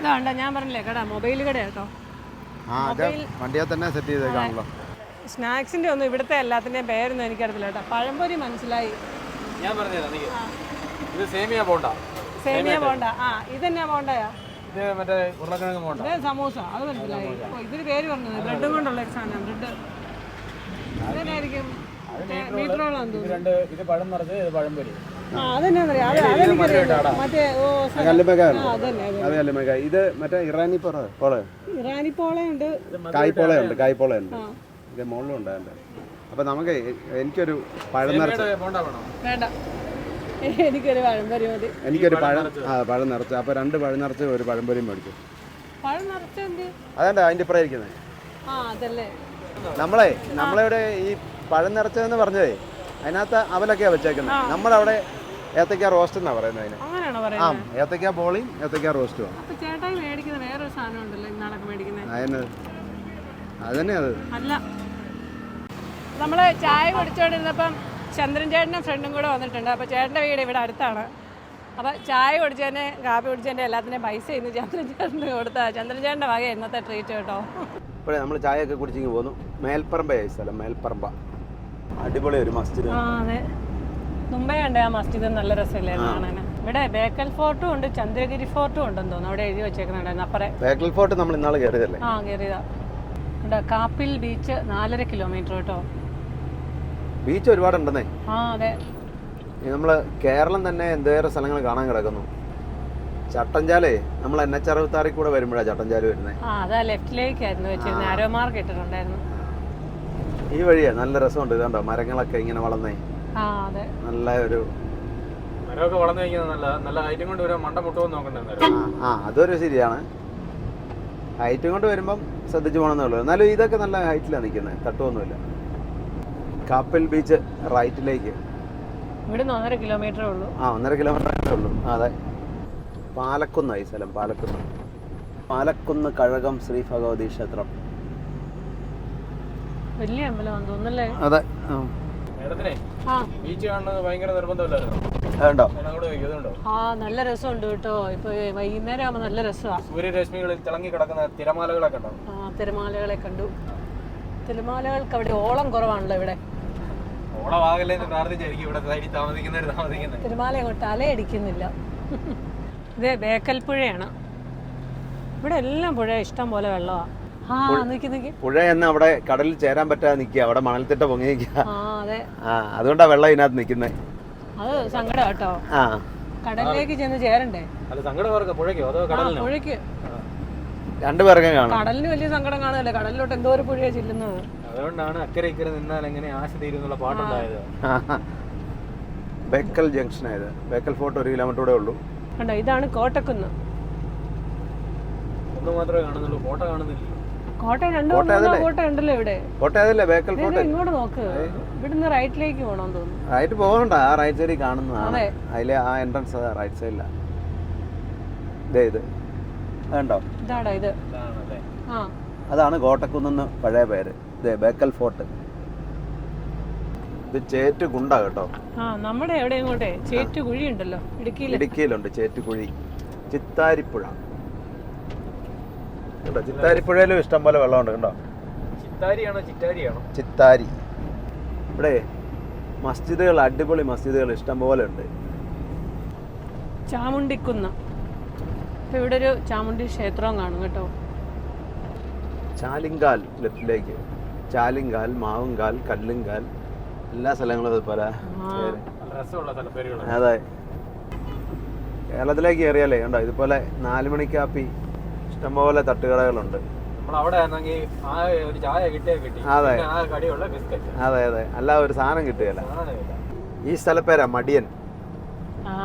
ഇതാണ്ട ഞാൻ പറഞ്ഞില്ലേ കട മൊബൈൽ കട കേട്ടോ. വണ്ടിയെ തന്നെ സെറ്റ് ചെയ്തേക്കാണല്ലോ സ്നാക്സിന്റെ ഒന്നും ഇവിടുത്തെ എല്ലാത്തിന്റെയും പേരൊന്നും എനിക്കറിയില്ല കേട്ടോ. പഴംപൊരി മനസ്സിലായി. ഞാൻ പറഞ്ഞുതരാം നീ ഇത് സേമിയ പോണ്ട. സേമിയ പോണ്ട. ആ ഇതെന്നാ പോണ്ടയാ? ഇത് മറ്റേ ഉരുളക്കിഴങ്ങ് ബോണ്ട ഇത് സമൂസ അത് മനസ്സിലായി. ഇതിന് പേര് പറഞ്ഞത് ബ്രെഡും കൊണ്ടുള്ള ഒരു സാധനം ബ്രെഡ്. ഇതെന്നായിരിക്കും? മീറ്ററോളം ഇത് രണ്ട് ഇത് പഴം നിറച്ച് ഇത് പഴം ഇത് മറ്റേ ഇറാനി പോറ പോളെ? ഇറാനി പോളയുണ്ട്. കായ്പോളയുണ്ട് കായ്പോളയുണ്ട്. ഇത് മുകളിലും ഉണ്ട് അതിന്റെ. അപ്പൊ നമുക്ക് എനിക്കൊരു പഴം നിറച്ച എനിക്കൊരു പഴംപൊരി മതി എനിക്കൊരു പഴം ആ പഴം നിറച്ച. അപ്പോൾ രണ്ട് പഴം നിറച്ച് ഒരു പഴംപൊരി മേടിച്ചു അതല്ല അതിന്റെ ഇപ്പുറം ഇരിക്കുന്നത് ആ അതല്ലേ. നമ്മളെ നമ്മളിവിടെ ഈ പഴം നിറച്ചതെന്ന് പറഞ്ഞതേ അതിനകത്ത് അവലൊക്കെയാ വെച്ചേക്കുന്നത് നമ്മളവിടെ ഏത്തക്ക റോസ്റ്റ് എന്നാ പറയുന്നത് അതിന്? അങ്ങനെയാണോ ആ പറയുന്നത് ഏത്തക്ക ബോളിയും ഏത്തക്ക റോസ്റ്റുമാണ് അപ്പൊ ചേട്ടായി മേടിക്കുന്ന വേറൊരു സാധനം ഉണ്ടല്ലോ ഇന്നാളൊക്കെ മേടിക്കുന്നത് അതിന് അത് തന്നെ അത്. അല്ല. നമ്മൾ ചായ കുടിച്ചോണ്ടിരുന്നപ്പം ചന്ദ്രൻ ചേട്ടനും ഫ്രണ്ടും കൂടെ വന്നിട്ടുണ്ട്. അപ്പൊ ചേട്ടന്റെ വീട് ഇവിടെ അടുത്താണ്. അപ്പൊ ചായ കുടിച്ചതിന് കാപ്പി കുടിച്ചതിന്റെ എല്ലാത്തിന്റെയും പൈസ ഇന്ന് ചന്ദ്രൻ ചേട്ടന് കൊടുത്താ. ചന്ദ്രൻ ചേട്ടന്റെ വക ഇന്നത്തെ ട്രീറ്റ് കേട്ടോ. ഇപ്പോഴേ നമ്മൾ ചായയൊക്കെ കുടിച്ചിങ്ങ് പോന്നു. മേൽപ്പറമ്പയായി സ്ഥലം മേൽപ്പറമ്പ. അടിപൊളി ഒരു മസ്ജിദ്. ആ അതെ. മുമ്പേ ഉണ്ട് ആ മസ്ജിദ് നല്ല രസമില്ലേ കാണാൻ ഇവിടെ ബേക്കൽ ഫോർട്ടും ഉണ്ട് ചന്ദ്രഗിരി ഫോർട്ടും ഉണ്ടെന്ന് തോന്നുന്നു. അവിടെ എഴുതി വെച്ചേക്കുന്നുണ്ടായിരുന്നു അപ്പറേ. ബേക്കൽ ഫോർട്ട് നമ്മൾ ഇന്നാൾ കയറിയതല്ലേ ആ കയറിയതാ ഇവിടെ കാപ്പിൽ ബീച്ച് നാലര കിലോമീറ്റർ കേട്ടോ. ബീച്ച് ഒരുപാടുണ്ടെന്നേ. ആ അതെ. നമ്മൾ കേരളം തന്നെ എന്തേറെ സ്ഥലങ്ങൾ കാണാൻ കിടക്കുന്നു? ചട്ടഞ്ചാലേ നമ്മൾ എൻ എച്ച് അറുപത്താറിൽ കൂടെ വരുമ്പോഴാ ചട്ടഞ്ചാൽ വരുന്നത് ആ അതാ ലെഫ്റ്റിലേക്കായിരുന്നു വെച്ചിരുന്നത് ആരോ മാർക്ക് ഇട്ടിട്ടുണ്ടായിരുന്നു ഈ വഴിയാ നല്ല രസമുണ്ട്. ഇതാണ്ടോ മരങ്ങളൊക്കെ ഇങ്ങനെ വളർന്നേ. നല്ല ഒരു മരമൊക്കെ വളർന്നു കഴിക്കുന്നത് നല്ല നല്ല ഹൈറ്റും കൊണ്ട് വരാൻ മണ്ട മുട്ടുമെന്ന് നോക്കണ്ടേ ആ ആ അതൊരു ശരിയാണ്. ഹൈറ്റും കൊണ്ട് വരുമ്പം ശ്രദ്ധിച്ചു പോകണമെന്നേ ഉള്ളൂ. എന്നാലും ഇതൊക്കെ നല്ല ഹൈറ്റിലാണ് നിൽക്കുന്നത് തട്ടുമൊന്നുമില്ല കാപ്പൽ ബീച്ച് റൈറ്റിലേക്ക് ഇവിടുന്ന് ഒന്നര കിലോമീറ്ററേ ഉള്ളൂ. ആ ഒന്നര കിലോമീറ്റർ ഉള്ളൂ. അതെ. പാലക്കുന്നായി സ്ഥലം പാലക്കുന്ന്. പാലക്കുന്ന് കഴകം ശ്രീ ഭഗവതി ക്ഷേത്രം. വലിയ അമ്പലമാണെന്ന് തോന്നുന്നല്ലേ അതെ. ആ. നല്ല രസമുണ്ട് കേട്ടോ. ഇപ്പൊ വൈകുന്നേരം ആവുമ്പോ നല്ല രസമാണ് സൂര്യരശ്മികളിൽ തിളങ്ങി കിടക്കുന്ന തിരമാലകളൊക്കെ കണ്ടോ? ആ തിരമാലകളെ കണ്ടു. തിരമാലകൾക്ക് അവിടെ ഓളം കുറവാണല്ലോ ഇവിടെ. തിരുമാല അങ്ങോട്ട് അലയടിക്കുന്നില്ല ഇതേ ബേക്കൽ പുഴയാണ്. ഇവിടെ എല്ലാം പുഴ ഇഷ്ടം പോലെ വെള്ളമാണ് പുഴ എന്ന് അവിടെ കടലിൽ ചേരാൻ പറ്റാതെ നിൽക്കുക അവിടെ മണൽത്തിട്ട പൊങ്ങി നിൽക്കുക ആ അതെ. ആ അതുകൊണ്ടാണ് വെള്ളം ഇതിനകത്ത് നിൽക്കുന്നത് അത് സങ്കടം കേട്ടോ ആ. കടലിലേക്ക് ചെന്ന് ചേരണ്ടേ? പുഴയ്ക്കോ അതോ ആ കടലിനോ? പുഴയ്ക്ക്. രണ്ടുപേർക്കും കാണാം കടലിന് വലിയ സങ്കടം കാണുമല്ലേ കടലിലോട്ട് എന്തോ ഒരു പുഴയാ ചെല്ലുന്നത്. അതുകൊണ്ടാണ് അക്കരെ ഇക്കരെ നിന്നാൽ എങ്ങനെ ആശ തീരുന്നുള്ള പാട്ടുണ്ടായത്. ബേക്കൽ ജംഗ്ഷൻ ആയത് ബേക്കൽ ഫോർട്ട് ഒരു കിലോമീറ്റർ കൂടെ ഉള്ളൂ. കണ്ടോ ഇതാണ് കോട്ടക്കുന്ന്. ഒന്ന് മാത്രമേ കാണുന്നുള്ളൂ. കോട്ട കാണുന്നില്ല ഇങ്ങോട്ട് നോക്ക്. ഇവിടുന്ന് റൈറ്റിലേക്ക് പോകണമെന്ന് തോന്നുന്നു. റൈറ്റ് പോകണ്ട. ആ റൈറ്റ് സൈഡിൽ കാണുന്നതാണ്. അതെ. അതിലെ ആ എൻട്രൻസ് റൈറ്റ് ഇതേ. അതുണ്ടോ ഇതാടാ ഇത്. അതാണ് കോട്ടക്കുന്നെന്ന് പഴയ പേര്. ഇതേ ബേക്കൽ ഫോർട്ട്. ഇത് ചേറ്റുകുണ്ട കേട്ടോ. ആ നമ്മുടെ എവിടെ ഇങ്ങോട്ടെ ചേറ്റുകുഴി ഉണ്ടല്ലോ ഇടുക്കിയിലുണ്ട് ചേറ്റുകുഴി. ചിത്താരിപ്പുഴ. കേട്ടോ ചിത്താരിപ്പുഴയിലും ഇഷ്ടം പോലെ വെള്ളമുണ്ട് കണ്ടോ? ചിത്താരിയാണോ? ചിറ്റാരിയാണോ? ചിത്താരി. ഇവിടെ മസ്ജിദുകൾ അടിപൊളി മസ്ജിദുകൾ ഇഷ്ടം പോലെ ഉണ്ട്. ചാമുണ്ടിക്കുന്ന. ഇപ്പൊ ഇവിടെ ഒരു ചാമുണ്ടി ക്ഷേത്രവും കാണും കേട്ടോ. ചാലിങ്കാൽ ലെഫ്റ്റിലേക്ക്. ചാലിങ്കാൽ മാവുങ്കാൽ കല്ലുങ്കാൽ എല്ലാ സ്ഥലങ്ങളും അതുപോലെ അതെ. കേരളത്തിലേക്ക് കയറിയാലേ കണ്ടോ? ഇതുപോലെ നാല് മണിക്കാപ്പി ഇഷ്ടംപോലെ തട്ടുകടകളുണ്ട്. നമ്മൾ അവിടെ ആ ഒരു ചായ കിട്ടി. അതെ. പിന്നെ ആ കടിയുള്ള ബിസ്ക്കറ്റ്. അതെ അതെ. അല്ല ഒരു സാധനം കിട്ടുകയല്ല. സാധനമില്ല. ഈ സ്ഥലപ്പേരാ? മടിയൻ. ആ.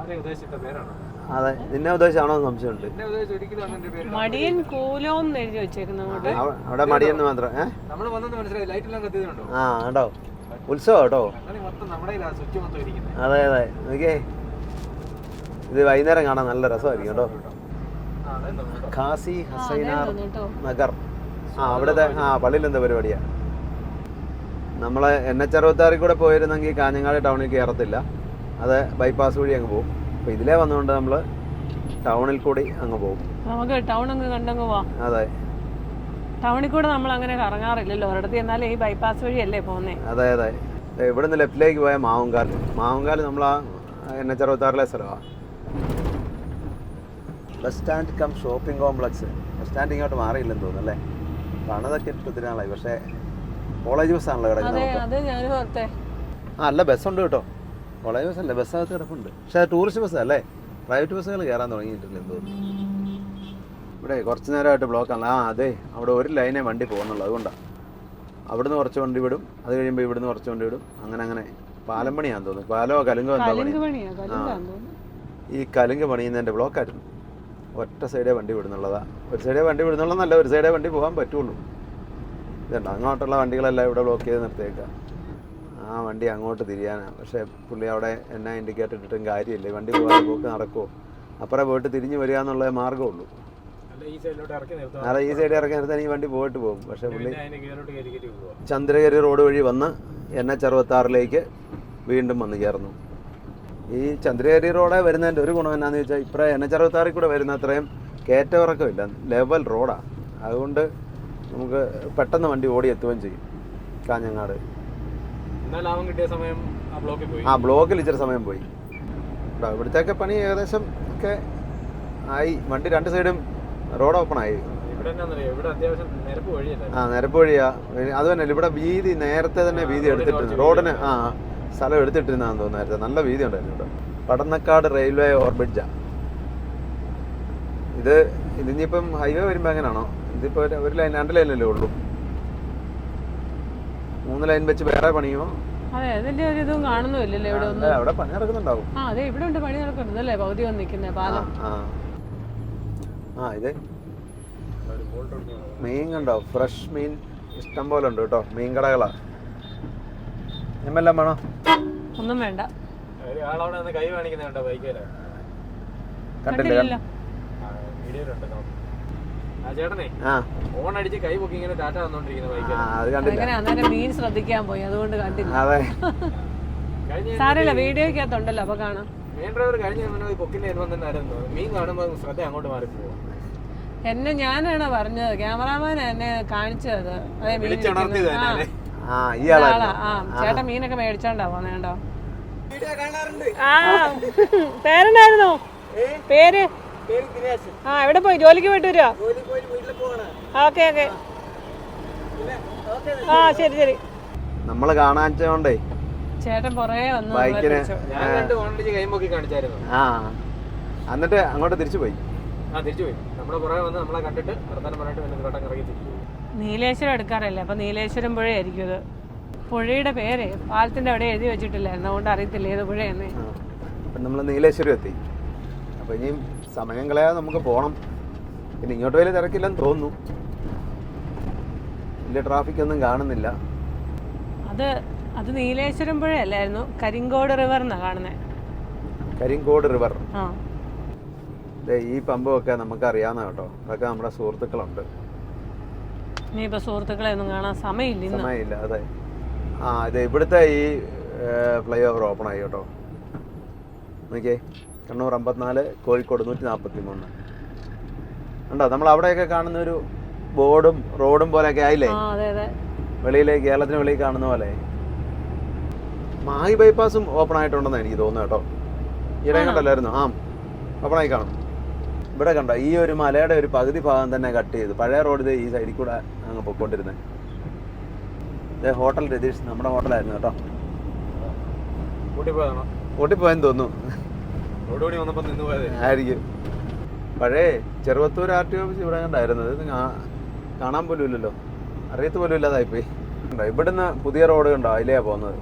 ആരെ ഉദ്ദേശിച്ച പേരാണ്? അതെ. നിന്നെ ഉദ്ദേശിച്ചാണോ എന്ന് സംശയമുണ്ട്. എന്നെ ഉദ്ദേശിച്ച് ഒരിക്കലും അങ്ങനെ പേര് മടിയൻ കൂലോന്ന് എഴുതി വെച്ചേക്കുന്ന അങ്ങോട്ട്. അവ- അവിടെ മടിയൻ എന്ന് മാത്രം. ഏ? നമ്മൾ വന്നെന്ന് മനസ്സിലായി. ലൈറ്റ് എല്ലാം കത്തിയതുണ്ടോ ആ കേട്ടോ ഉത്സവം കേട്ടോ. അങ്ങനെ മൊത്തം നമ്മുടെ കയ്യിലാണ് സ്വിച്ച് മൊത്തം ഇരിക്കുന്നത് അതെ അതെ. നോക്കിയേ. ഇത് വൈകുന്നേരം കാണാൻ നല്ല രസമായിരിക്കും കേട്ടോ. ഖാസി ഹസൈനാർ നഗർ. ആ അവിടുത്തെ ആ പള്ളിയിൽ എന്താ പരിപാടിയാ? നമ്മളെ എൻ എച്ച് അറുപത്താറിൽ കൂടെ പോയിരുന്നെങ്കിൽ കാഞ്ഞങ്ങാട് ടൗണിൽ കയറത്തില്ല. അത് ബൈപ്പാസ് വഴി അങ്ങ് പോകും അപ്പം ഇതിലേ വന്നുകൊണ്ട് നമ്മൾ ടൗണിൽ കൂടി അങ്ങ് പോകും നമുക്ക് ടൗൺ അങ്ങ് കണ്ടങ്ങ് പോവാം. അതെ. ടൗണിൽ കൂടെ നമ്മൾ അങ്ങനെ കറങ്ങാറില്ലല്ലോ. ഒരിടത്ത് എന്നാലും ഈ ബൈപ്പാസ് വഴിയല്ലേ പോകുന്നേ അതെ അതെ. ഇവിടുന്ന് ലെഫ്റ്റിലേക്ക് പോയ മാവുങ്കാൽ മാവുങ്കാൽ നമ്മൾ ആ എൻ എച്ച് അറുപത്താറിലെ സ്ഥലമാണ് bus stand cum shopping complex bus stand ഇങ്ങോട്ട് മാറിയില്ലെന്ന് തോന്നുന്നു അല്ലേ? പണതൊക്കെ ഒത്തിരി നാളായി. പക്ഷേ കോളേജ് ബസ്സാണല്ലോ കിടക്കുന്നത് ആ അല്ല ബസ്സുണ്ട് കേട്ടോ. കോളേജ് ബസ്സല്ലേ ബസ്സകത്ത് കിടപ്പുണ്ട്. പക്ഷേ അത് ടൂറിസ്റ്റ് ബസ് അല്ലേ? പ്രൈവറ്റ് ബസ്സുകൾ കയറാൻ തുടങ്ങിയിട്ടില്ല എന്ന് തോന്നുന്നു ഇവിടെ കുറച്ച് നേരമായിട്ട് ബ്ലോക്കാണ് ആ അതെ അവിടെ ഒരു ലൈനേ വണ്ടി പോകുന്നുള്ളൂ അതുകൊണ്ടാണ് അവിടുന്ന് കുറച്ച് വണ്ടി വിടും. അത് കഴിയുമ്പോൾ ഇവിടുന്ന് കുറച്ച് വണ്ടി വിടും. അങ്ങനെ അങ്ങനെ. പാലം പണിയാന്ന് തോന്നുന്നു. പാലോ കലുങ്കോ എന്താ പണി? ഈ കലുങ്ക് പണിയുന്നതിന്റെ ബ്ലോക്കായിരുന്നു ഒറ്റ സൈഡേ വണ്ടി വിടുന്നുള്ളതാ. ഒരു സൈഡേ വണ്ടി വിടുന്നുള്ളതല്ല ഒരു സൈഡേ വണ്ടി പോകാൻ പറ്റുള്ളൂ. ഇതുണ്ട്? അങ്ങോട്ടുള്ള വണ്ടികളെല്ലാം ഇവിടെ ബ്ലോക്ക് ചെയ്ത് നിർത്തിയേക്കാം. ആ വണ്ടി അങ്ങോട്ട് തിരിയാനാണ് പക്ഷേ പുള്ളി അവിടെ എന്നാ ഇൻഡിക്കേറ്റർ ഇട്ടിട്ടും കാര്യമില്ല. വണ്ടി പോകാൻ പോക്ക് നടക്കുമോ അപ്പുറം പോയിട്ട് തിരിഞ്ഞ് വരിക എന്നുള്ള മാർഗമുള്ളൂ. അല്ല ഈ സൈഡിലോട്ട് ഇറക്കി നിർത്താം അതെ ഈ സൈഡിൽ ഇറക്കി നിർത്താൻ ഈ വണ്ടി പോയിട്ട് പോകും. പക്ഷേ പുള്ളി ചന്ദ്രഗിരി റോഡ് വഴി വന്ന് എൻ എച്ച് അറുപത്താറിലേക്ക് വീണ്ടും വന്ന് ചേർന്നു. ഈ ചന്ദ്രകേരി റോഡേ വരുന്നതിന്റെ ഒരു ഗുണം എന്നാന്ന് വെച്ചാൽ ഇപ്പം എൻ എച്ച് അറുപത്താറിൽ കൂടെ വരുന്ന അത്രയും കയറ്റമിറക്കമില്ല. ലെവൽ റോഡാണ് അതുകൊണ്ട് നമുക്ക് പെട്ടെന്ന് വണ്ടി ഓടി എത്തുകയും ചെയ്യും. കാഞ്ഞങ്ങാട്. ആ ബ്ലോക്കിൽ ഇച്ചിരി സമയം പോയി. ഇവിടുത്തെയൊക്കെ പണി ഏകദേശം ഒക്കെ ആയി. വണ്ടി രണ്ട് സൈഡും റോഡ് ഓപ്പൺ ആയി. ആ നിരപ്പ് വഴിയാ. അത് തന്നെ ഇവിടെ വീതി നേരത്തെ തന്നെ വീതി എടുത്തിട്ടുണ്ട്. റോഡിന് ആ സ്ഥലം എടുത്തിട്ടിരുന്നാന്ന് തോന്നുന്നു. നല്ല വീതി ഉണ്ടായിരുന്നു ഇവിടെ പടന്നക്കാട് റെയിൽവേ ഓർബിഡ്ജ ഇത് ഇതിനിപ്പം ഹൈവേ വരുമ്പോൾ എങ്ങനെയാണോ ഇതിപ്പോൾ ഒരു- ലൈൻ രണ്ട് ലൈനല്ലേ ഉള്ളൂ. മൂന്ന് ലൈൻ വെച്ച് വേറെ പണിയോ? അതെ അതിന്റെ ഒരു ഇതും കാണുന്നില്ലല്ലോ ഇവിടെ ഒന്നും. അവിടെ പണി നടക്കുന്നുണ്ടാവും. ആ അതെ ഇവിടെ ഉണ്ട് പണി നടക്കുന്നുണ്ടല്ലേ പകുതി വന്ന് പാലം ആ. ഇത് മീൻ കണ്ടോ? ഫ്രഷ് മീൻ ഇഷ്ടം പോലെ ഉണ്ട് കേട്ടോ. മീൻ കടകളാ. നിമ്മെല്ലാം വേണോ? ഒന്നും വേണ്ട. ആളവിടെ നിന്ന് കൈ കാണിക്കുന്ന കണ്ടോ ബൈക്കേല കണ്ടില്ല. വീഡിയോ വീഡിയോയിലുണ്ട് നോക്ക്. ആ ചേട്ടനെ ആ. ഫോൺ അടിച്ച് കൈ പൊക്കി ഇങ്ങനെ ടാറ്റ വന്നോണ്ടിരിക്കുന്ന ആ, അത് കണ്ടില്ല. അങ്ങനെ അന്നേരം മീൻ ശ്രദ്ധിക്കാൻ പോയി അതുകൊണ്ട് കണ്ടില്ല. സാരമില്ല വീഡിയോക്കകത്തുണ്ടല്ലോ അപ്പൊ കാണാം. മെയിൻ ഡ്രൈവർ കഴിഞ്ഞ മുന്നേ പൊക്കിന്റെ വരുമ്പോൾ തന്നെ ആയിരുന്നു മീൻ കാണുമ്പോൾ ശ്രദ്ധ അങ്ങോട്ട് മാറിപ്പോകും എന്നെ ഞാനാണോ പറഞ്ഞത്? ക്യാമറാമാൻ എന്നെ കാണിച്ചത്. അതെ ആ ചേട്ടൻ മീനൊക്കെ മേടിച്ചോണ്ടാ പോന്നെ കണ്ടോ? ആ പേരെന്നായിരുന്നോ പേര്? ആ എവിടെ പോയി? ജോലിക്ക് പോയിട്ട് വരുവാ? Okay okay. ആ ശരി ശരി. നമ്മൾ കാണാച്ചോണ്ടേ ചേട്ടൻ പുറകെ വന്നു നമ്മളെ ബൈക്കിന് ഞാൻ രണ്ട് കാണിച്ചായിരുന്നു. ആ. എന്നിട്ട് അങ്ങോട്ട് തിരിച്ചു പോയി. ആ തിരിച്ചു പോയി. നമ്മളെ പുറകെ വന്ന് നമ്മളെ കണ്ടിട്ട് പറഞ്ഞിട്ട് പിന്നെ ഇറങ്ങി നീലേശ്വരം എടുക്കാറില്ല? അപ്പൊ നീലേശ്വരം പുഴയായിരിക്കും ഇത്. പുഴയുടെ പേര് പാലത്തിന്റെ അവിടെ എഴുതി വെച്ചിട്ടില്ല അതുകൊണ്ട് അറിയത്തില്ല ഏത് പുഴയെന്ന്. അപ്പം നമ്മൾ നീലേശ്വരം എത്തി. അപ്പോൾ ഇനിയും സമയം കളയാതെ നമുക്ക് പോകണം പിന്നെ ഇങ്ങോട്ട് വലിയ തിരക്കില്ലെന്ന് തോന്നുന്നു. വലിയ ട്രാഫിക് ഒന്നും കാണുന്നില്ല. അത് അത് നീലേശ്വരം പുഴയല്ലായിരുന്നു. കരിങ്കോട് റിവർ എന്നാ കാണുന്നത് കരിങ്കോട് റിവർ ആ. ഈ പമ്പൊക്കെ നമുക്ക് അറിയാവുന്ന കേട്ടോ. അതൊക്കെ നമ്മുടെ സുഹൃത്തുക്കളുണ്ട്. സുഹൃത്തുക്കളെ ഒന്നും കാണാൻ സമയമില്ല സമയമില്ല അതെ. ആ ഇവിടുത്തെ ഈ ഫ്ലൈ ഓവർ ഓപ്പൺ ആയി കേട്ടോ. നോക്കിയേ കണ്ണൂർ അമ്പത്തിനാല് കോഴിക്കോട് നൂറ്റി നാൽപ്പത്തി മൂന്ന് ഉണ്ടോ നമ്മൾ അവിടെയൊക്കെ കാണുന്ന ഒരു ബോർഡും റോഡും പോലെയൊക്കെ ആയില്ലേ? വെളിയിലേക്ക് കേരളത്തിന് വെളിയിൽ കാണുന്ന പോലെ. മാഹി ബൈപ്പാസും ഓപ്പൺ ആയിട്ടുണ്ടെന്നാണ് എനിക്ക് തോന്നുന്നു കേട്ടോ. ഈടെ കണ്ടല്ലായിരുന്നു? ആ ഓപ്പൺ ആയി കാണും. ഇവിടെ കണ്ടോ ഈ ഒരു മലയുടെ ഒരു പകുതി ഭാഗം തന്നെ കട്ട് ചെയ്ത്. പഴയ റോഡ് ഈ സൈഡിൽ കൂടെ അങ്ങ് പൊക്കോണ്ടിരുന്നത് ഇത് ഹോട്ടൽ രതീഷ് നമ്മുടെ ഹോട്ടലായിരുന്നു കേട്ടോ. ഓട്ടിപ്പോയെന്ന് തോന്നുന്നു. ആയിരിക്കും. പഴയ ചെറുവത്തൂർ ആർ ടി ഓഫീസ് ഇവിടെ കണ്ടായിരുന്നത്. ഇത് കാണാൻ പോലും ഇല്ലല്ലോ. അറിയത്ത് പോലും ഇല്ലാതായിപ്പോയി ഉണ്ടോ ഇവിടുന്ന് പുതിയ റോഡ് കണ്ടോ അതിലെയാണ് പോകുന്നത്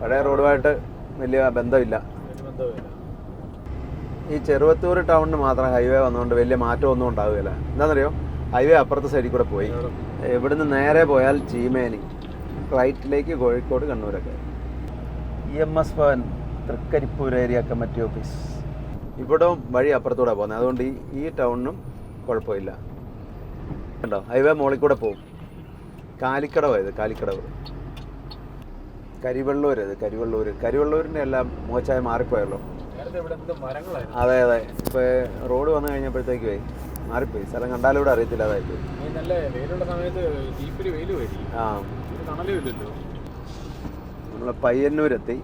പഴയ റോഡുമായിട്ട് വലിയ ബന്ധമില്ല. ബന്ധമില്ല. ഈ ചെറുവത്തൂർ ടൗണിന് മാത്രം ഹൈവേ വന്നുകൊണ്ട് വലിയ മാറ്റമൊന്നും ഉണ്ടാവുകയില്ല എന്താണെന്നറിയോ ഹൈവേ അപ്പുറത്തെ സൈഡിൽ കൂടെ പോയി. ഇവിടുന്ന് നേരെ പോയാൽ ചീമേനി. റൈറ്റിലേക്ക് Kozhikode കണ്ണൂരൊക്കെ. E M S Bhavan Trikaripur area committee office. ഇവിടെ വഴി അപ്പുറത്തൂടെ പോകുന്നത് അതുകൊണ്ട് ഈ ഈ ടൗണിനും കുഴപ്പമില്ല. കണ്ടോ? ഹൈവേ മോളിൽ കൂടെ പോകും കാലിക്കടവ് ഇത് കാലിക്കടവ്. കരിവള്ളൂർ ഇത് കരിവള്ളൂർ കരിവള്ളൂരിന്റെ എല്ലാം മോശമായി മാറിപ്പോയല്ലോ. അതെ അതെ. ഇപ്പൊ റോഡ് വന്നു കഴിഞ്ഞപ്പോഴത്തേക്കേ മാറിപ്പോയി. സ്ഥലം കണ്ടാലും ഇവിടെ അറിയത്തില്ല അതായിപ്പോയി നല്ല വെയിലുള്ള സമയത്ത് ജീപ്പിൽ വെയിൽ വരും. ആ. നമ്മളെ പയ്യന്നൂരെത്തി.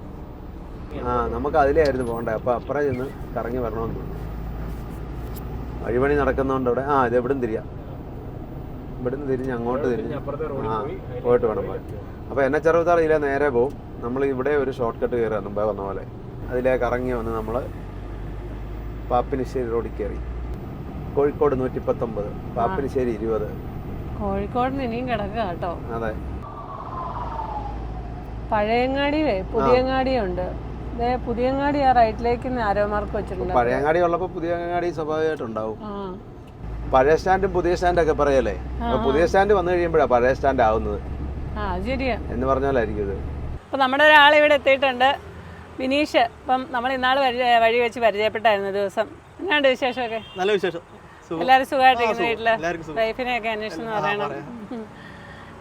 ആ നമുക്ക് അതിലായിരുന്നു പോകണ്ടേ. അപ്പൊ അപ്പുറം ചെന്ന് കറങ്ങി വരണമെന്ന് വഴിപണി നടക്കുന്നതുകൊണ്ട് അവിടെ ആ ഇത് എവിടെ തിരിയാം. ഇവിടുന്ന് തിരിഞ്ഞ് അങ്ങോട്ട് തിരിഞ്ഞ് ആ പോയിട്ട് വേണം പോയി എന്നെ ഇതിലെ നേരെ പോവും. നമ്മൾ ഇവിടെ ഒരു ഷോർട്ട് കട്ട് കയറുക മുമ്പേ വന്ന പോലെ. അതിലേ ഇറങ്ങി വന്ന് നമ്മൾ പാപ്പിനിശ്ശേരി റോഡിൽ കയറി. കോഴിക്കോട് നൂറ്റി പത്തൊമ്പത് പാപ്പിനിശ്ശേരി ഇരുപത്. കോഴിക്കോട് ഇനിയും കിടക്കുക കേട്ടോ. അതെ. പഴയങ്ങാടിയേ പുതിയങ്ങാടിയുണ്ട്. പുതിയങ്ങാടി ആ റൈറ്റിലേക്ക് വെച്ചിട്ടുണ്ട്. പഴയങ്ങാടി ഉള്ളപ്പോ പുതിയങ്ങാടി സ്വാഭാവികമായിട്ടുണ്ടാവും. പഴയ സ്റ്റാൻഡും പുതിയ സ്റ്റാൻഡും ഒക്കെ പറയല്ലേ പുതിയ സ്റ്റാൻഡ് വന്നു കഴിയുമ്പോഴാണ് പഴയ സ്റ്റാൻഡ് ആവുന്നത് എന്ന് പറഞ്ഞാലായിരിക്കും ഇത്. അപ്പം നമ്മുടെ ഒരാൾ ഇവിടെ എത്തിയിട്ടുണ്ട്. വിനീഷ് ഇപ്പം നമ്മൾ ഇന്നാൾ വഴി വെച്ച് പരിചയപ്പെട്ടായിരുന്നു ദിവസം. എന്നാണ്ട് വിശേഷമൊക്കെ? നല്ല വിശേഷം. എല്ലാവരും സുഖമായിട്ടിരിക്കുന്നു സുഖം. വീട്ടിൽ? എല്ലാവർക്കും സുഖം. വൈഫിനെയൊക്കെ അന്വേഷണം പറയണം.